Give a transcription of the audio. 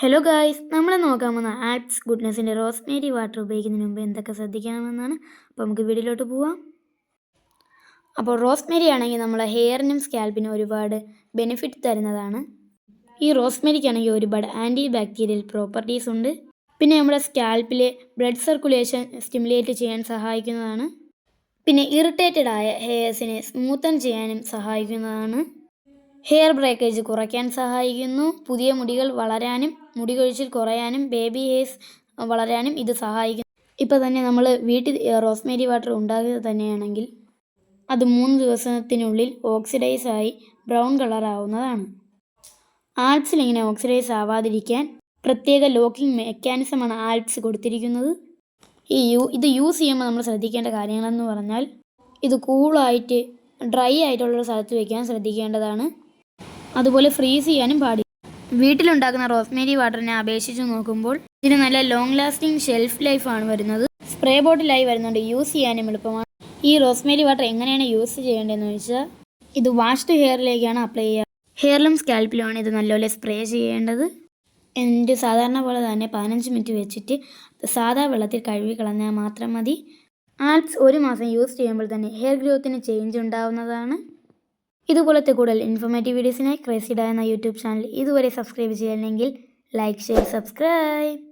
Hello guys നമ്മൾ നോക്കാൻ പോകുന്ന ആപ്സ് ഗുഡ്നെസ്സിന്റെ റോസ്മേരി വാട്ടർ ഉപയോഗിക്കുന്നതിന് മുമ്പ് എന്തൊക്കെ ശ്രദ്ധിക്കണമെന്നാണ് അപ്പോൾ നമുക്ക് വീഡിയോയിലോട്ട് പോവാം. അപ്പോൾ റോസ്മേരി ആണെങ്കിൽ നമ്മളെ ഹെയറിനും സ്കാൽപ്പിനും ഒരുപാട് ബെനിഫിറ്റ് തരുന്നതാണ്. ഈ റോസ്മേരിക്കാണെങ്കിൽ ഒരുപാട് ആന്റി ബാക്ടീരിയൽ പ്രോപ്പർട്ടീസ് ഉണ്ട്. പിന്നെ നമ്മുടെ സ്കാൽപ്പിലെ ബ്ലഡ് സർക്കുലേഷൻ സ്റ്റിമുലേറ്റ് ചെയ്യാൻ സഹായിക്കുന്നതാണ്. പിന്നെ ഇറിറ്റേറ്റഡ് ആയ ഹെയർസിനെ സ്മൂത്തൻ ചെയ്യാനും സഹായിക്കുന്നതാണ്. ഹെയർ ബ്രേക്കേജ് കുറയ്ക്കാൻ സഹായിക്കുന്നു. പുതിയ മുടികൾ വളരാനും മുടി കൊഴിച്ചിൽ കുറയാനും ബേബി ഹെയർസ് വളരാനും ഇത് സഹായിക്കുന്നു. ഇപ്പോൾ തന്നെ നമ്മൾ വീട്ടിൽ റോസ്മേരി വാട്ടർ ഉണ്ടാകുക തന്നെയാണെങ്കിൽ അത് മൂന്ന് ദിവസത്തിനുള്ളിൽ ഓക്സിഡൈസ് ആയി ബ്രൗൺ കളറാവുന്നതാണ് ആൽപ്സിൽ ഇങ്ങനെ ഓക്സിഡൈസ് ആവാതിരിക്കാൻ പ്രത്യേക ലോക്കിംഗ് മെക്കാനിസമാണ് ആൽപ്സ് കൊടുത്തിരിക്കുന്നത്. ഈ യൂ ഇത് യൂസ് ചെയ്യുമ്പോൾ നമ്മൾ ശ്രദ്ധിക്കേണ്ട കാര്യങ്ങളെന്ന് പറഞ്ഞാൽ ഇത് കൂളായിട്ട് ഡ്രൈ ആയിട്ടുള്ള സ്ഥലത്ത് വയ്ക്കാൻ ശ്രദ്ധിക്കേണ്ടതാണ്. അതുപോലെ ഫ്രീസ് ചെയ്യാനും പാടില്ല. വീട്ടിലുണ്ടാക്കുന്ന റോസ്മേരി വാട്ടറിനെ അപേക്ഷിച്ച് നോക്കുമ്പോൾ ഇതിന് നല്ല ലോങ് ലാസ്റ്റിംഗ് ഷെൽഫ് ലൈഫാണ് വരുന്നത്. സ്പ്രേ ബോട്ടിലായി വരുന്നുണ്ട് യൂസ് ചെയ്യാനും എളുപ്പമാണ്. ഈ റോസ്മേരി വാട്ടർ എങ്ങനെയാണ് യൂസ് ചെയ്യേണ്ടതെന്ന് വെച്ചാൽ ഇത് വാഷ്ഡ് ഹെയറിലേക്കാണ് അപ്ലൈ ചെയ്യുക. ഹെയറിലും സ്കാൽപ്പിലുമാണ് ഇത് നല്ലപോലെ സ്പ്രേ ചെയ്യേണ്ടത്. എന്നിട്ട് സാധാരണ പോലെ തന്നെ പതിനഞ്ച് മിനിറ്റ് വെച്ചിട്ട് സാധാ വെള്ളത്തിൽ കഴുകി കളഞ്ഞാൽ മാത്രം മതി. ആൽപ്സ് ഒരു മാസം യൂസ് ചെയ്യുമ്പോൾ തന്നെ ഹെയർ ഗ്രോത്തിന് ചേഞ്ച് ഉണ്ടാവുന്നതാണ്. ഇതുപോലത്തെ കൂടുതൽ ഇൻഫോർമേറ്റീവ് വീഡിയോസിനായി ക്രേസിഡ എന്ന യൂട്യൂബ് ചാനൽ ഇതുവരെ സബ്സ്ക്രൈബ് ചെയ്തില്ലെങ്കിൽ ലൈക്ക് ഷെയർ സബ്സ്ക്രൈബ്